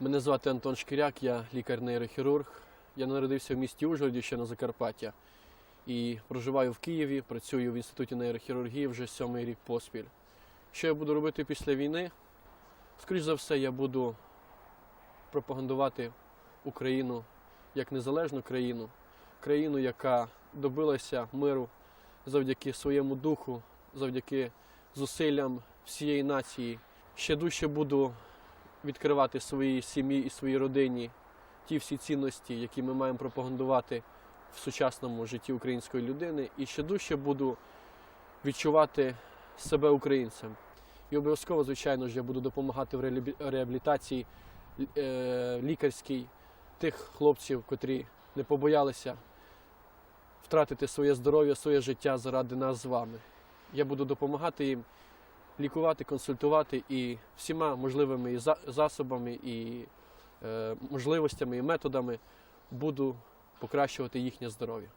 Мене звати Антон Шкіряк, я лікар-нейрохірург. Я народився в місті Ужгороді, ще на Закарпаття. І проживаю в Києві, працюю в інституті нейрохірургії вже сьомий рік поспіль. Що я буду робити після війни? Скоріше за все, я буду пропагандувати Україну як незалежну країну, країну, яка добилася миру завдяки своєму духу, завдяки зусиллям всієї нації. Ще дужче буду відкривати своїй сім'ї і своїй родині ті всі цінності, які ми маємо пропагандувати в сучасному житті української людини, і ще дужче буду відчувати себе українцем. І обов'язково, звичайно ж, я буду допомагати в реабілі- реабілітації е, лікарській тих хлопців, котрі не побоялися втратити своє здоров'я, своє життя заради нас з вами. Я буду допомагати їм лікувати, консультувати і всіма можливими за- засобами, і е, можливостями і методами буду покращувати їхнє здоров'я.